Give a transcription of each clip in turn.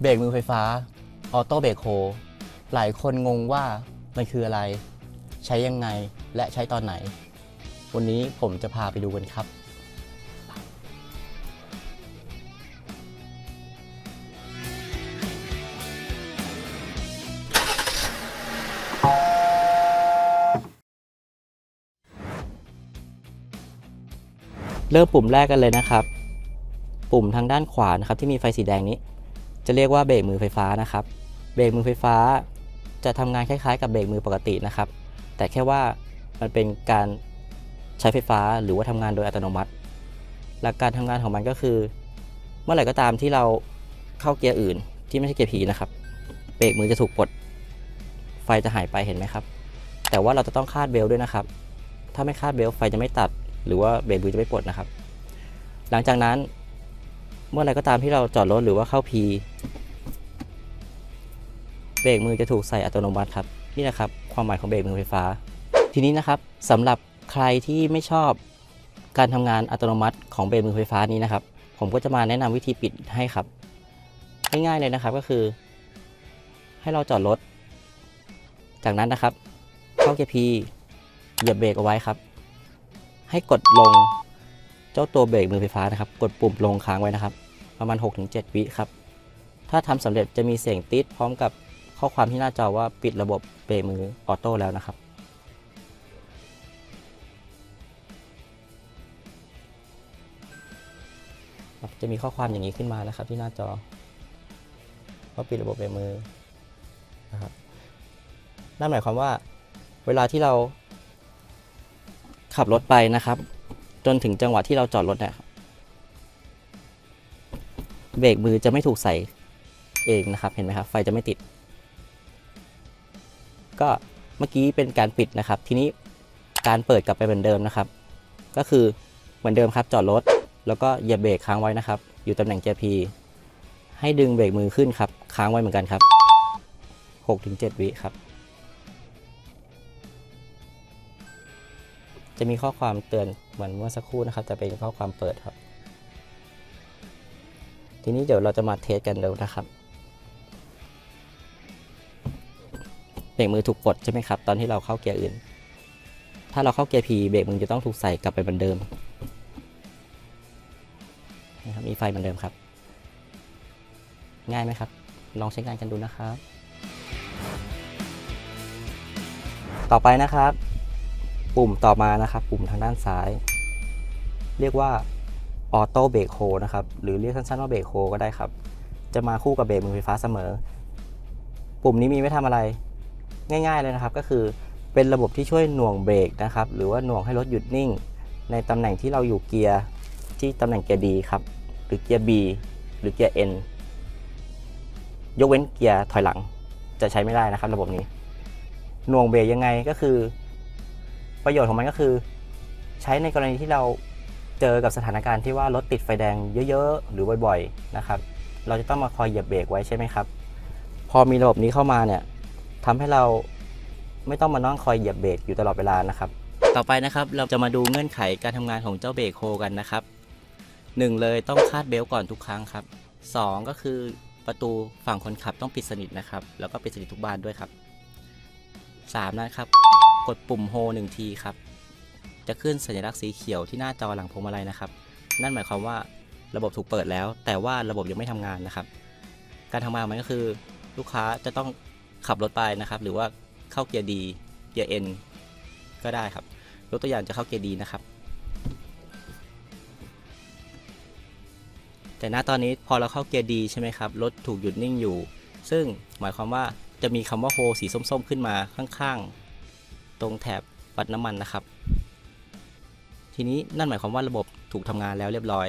เบรกมือไฟฟ้า ออโต้เบรกโฮหลายคนงงว่ามันคืออะไร ใช้ยังไงและใช้ตอนไหน วันนี้ผมจะพาไปดูกันครับเริ่มปุ่มแรกกันเลยนะครับ ปุ่มทางด้านขวานะครับที่มีไฟสีแดงนี้ จะเรียกว่าเบรกมือไฟฟ้านะครับ เบรกมือไฟฟ้า จะทำงานคล้ายๆ กับเบรกมือปกตินะครับ แต่แค่ว่ามันเป็นการใช้ไฟฟ้าหรือว่าทำงานโดยอัตโนมัติ หลักการทำงานของมันก็คือ เมื่อไหร่ก็ตามที่เราเข้าเกียร์อื่น ที่ไม่ใช่เกียร์ผีนะครับ เบรกมือจะถูกปลด ไฟจะหายไปเห็นไหมครับ แต่ว่าเราจะต้องคาดเบลต์ด้วยนะครับ ถ้าไม่คาดเบลต์ไฟจะไม่ตัด หรือว่าเบรกมือจะไม่ปลดนะครับ หลังจากนั้น เมื่อไรก็ตามที่เราจอดรถหรือว่าเข้า P เบรกมือจะถูกใส่อัตโนมัติครับ นี่นะครับ ความหมายของเบรกมือไฟฟ้า ทีนี้นะครับสำหรับใครที่ไม่ชอบการทำงานอัตโนมัติของเบรกมือไฟฟ้านี้นะครับ ผมก็จะมาแนะนำวิธีปิดให้ครับ ง่ายๆเลยนะครับก็คือ ให้เราจอดรถ จากนั้นนะครับ เข้าเกียร์ P เหยียบเบรกเอาไว้ครับ ให้กดลงเจ้าตัวเบรกมือไฟฟ้านะครับ กดปุ่มลงค้างไว้นะครับ ประมาณ 6-7 วิครับ ถ้าทำสำเร็จจะมีเสียงติดพร้อมกับข้อความที่หน้าจอว่าปิดระบบเบรมือออโต้แล้วนะครับ จะมีข้อความอย่างนี้ขึ้นมานะครับที่หน้าจอว่าปิดระบบเบรมือนะครับนั่นหมายความว่าเวลาที่เราขับรถไปนะครับ จนถึงจังหวะที่เราจอดรถเนี่ย เบรกมือจะไม่ถูกใส่เองนะครับ เห็นไหมครับ ไฟจะไม่ติด ก็เมื่อกี้เป็นการปิดนะครับ ทีนี้การเปิดกลับไปเหมือนเดิมนะครับ ก็คือเหมือนเดิมครับ จอดรถ แล้วก็เหยียบเบรกค้างไว้นะครับ อยู่ตำแหน่ง JP ให้ดึงเบรกมือขึ้นครับ ค้างไว้เหมือนกันครับ 6-7 วิครับ จะมีข้อความเตือนเหมือนเมื่อสักครู่นะครับ จะเป็นข้อความเปิดครับ ทีนี้เดี๋ยวเราจะมาเทสกันดูนะครับเบรกมือถูกปลดใช่ไหมครับ ตอนที่เราเข้าเกียร์อื่น ถ้าเราเข้าเกียร์ P เบรกมือจะต้องถูกใส่กลับไปเหมือนเดิมนะครับมีไฟเหมือนเดิมครับ ง่ายไหมครับ ลองใช้งานกันดูนะครับ ต่อไปนะครับ ปุ่มต่อมานะครับ ปุ่มทางด้านซ้าย เรียกว่า ออโต้เบรกโฮนะครับ หรือเรียกสั้นๆว่าเบรกโฮก็ได้ครับ จะมาคู่กับเบรกมือไฟฟ้าเสมอ ปุ่มนี้มีไว้ทำอะไร ง่าย ๆเลยนะครับ ก็คือเป็นระบบที่ช่วยหน่วงเบรกนะครับ หรือว่าหน่วงให้รถหยุดนิ่ง ในตำแหน่งที่เราอยู่เกียร์ที่ตำแหน่งเกียร์ D ครับ หรือเกียร์ B หรือเกียร์ N ยกเว้นเกียร์ถอยหลังจะใช้ไม่ได้นะครับ ระบบนี้ หน่วงเบรกยังไงก็คือ ประโยชน์ของมันก็คือ ใช้ในกรณีที่เรา เจอกับสถานการณ์ที่ว่ารถติดไฟแดงเยอะๆ หรือบ่อยๆนะครับ เราจะต้องมาคอยเหยียบเบรกไว้ใช่ไหมครับ พอมีระบบนี้เข้ามาเนี่ยทำให้เราไม่ต้องมานั่งคอยเหยียบเบรกอยู่ตลอดเวลานะครับ ต่อไปนะครับเราจะมาดูเงื่อนไขการทำงานของเจ้าเบรกโฮกันนะครับหนึ่งเลยต้องคาดเบลต์ก่อนทุกครั้งครับสองก็คือประตูฝั่งคนขับต้องปิดสนิทนะครับ แล้วก็ปิดสนิททุกบานด้วยครับสามนะครับ กดปุ่มโฮหนึ่งทีครับ จะขึ้นสัญลักษณ์สีเขียวที่หน้าจอหลังพวงมาลัยนะครับ นั่นหมายความว่าระบบถูกเปิดแล้ว แต่ว่าระบบยังไม่ทำงานนะครับ การทำงานของมันก็คือลูกค้าจะต้องขับรถไปนะครับ หรือว่าเข้าเกียร์ดีเกียร์ N ก็ได้ครับยกตัวอย่างจะเข้าเกียร์ดีนะครับ แต่ณตอนนี้พอเราเข้าเกียร์ดีใช่ไหมครับรถถูกหยุดนิ่งอยู่ ซึ่งหมายความว่าจะมีคำว่าโฮสีส้มๆ ขึ้นมาข้างๆ ตรงแถบวัดน้ำมันนะครับ ทีนี้นั่นหมายความว่าระบบถูกทำงานแล้วเรียบร้อย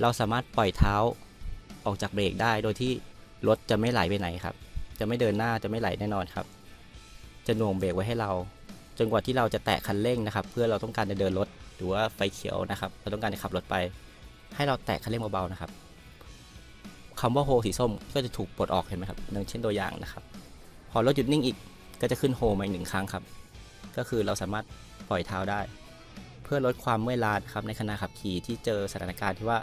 เราสามารถปล่อยเท้าออกจากเบรกได้ โดยที่รถจะไม่ไหลไปไหนครับ จะไม่เดินหน้าจะไม่ไหลแน่นอนครับ จะหน่วงเบรกไว้ให้เรา จนกว่าที่เราจะแตะคันเร่งนะครับ เพื่อเราต้องการจะเดินรถหรือว่าไฟเขียวนะครับ เราต้องการจะขับรถไป ให้เราแตะคันเร่งเบาๆนะครับคำว่าโฮสีส้มก็จะถูกปลดออกเห็นไหมครับดังเช่นตัวอย่างนะครับ พอรถหยุดนิ่งอีกก็จะขึ้นโฮมาอีกหนึ่งครั้งครับ ก็คือเราสามารถปล่อยเท้าได้ พื่อลดความเมื่อยล้าครับในขณะขับขี่ที่เจอสถานการณ์ที่ว่า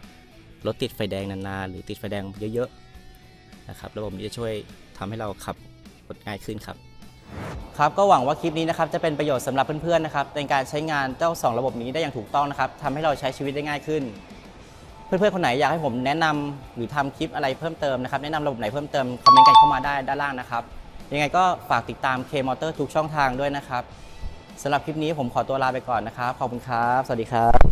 รถติดไฟแดงนานๆหรือติดไฟแดงเยอะๆนะครับระบบนี้จะช่วยทำให้เราขับรถง่ายขึ้นครับ ครับก็หวังว่าคลิปนี้นะครับจะเป็นประโยชน์สำหรับเพื่อนๆนะครับในการใช้งานเจ้า 2 ระบบนี้ได้อย่างถูกต้องนะครับทำให้เราใช้ชีวิตได้ง่ายขึ้น เพื่อนๆคนไหนอยากให้ผมแนะนำหรือทำคลิปอะไรเพิ่มเติมนะครับแนะนำระบบไหนเพิ่มเติมคอมเมนต์กันเข้ามาได้ด้านล่างนะครับยังไงก็ฝากติดตาม K-Motor ทุกช่องทางด้วยนะครับ สำหรับคลิปนี้ผมขอตัวลาไปก่อนนะครับ ขอบคุณครับ สวัสดีครับ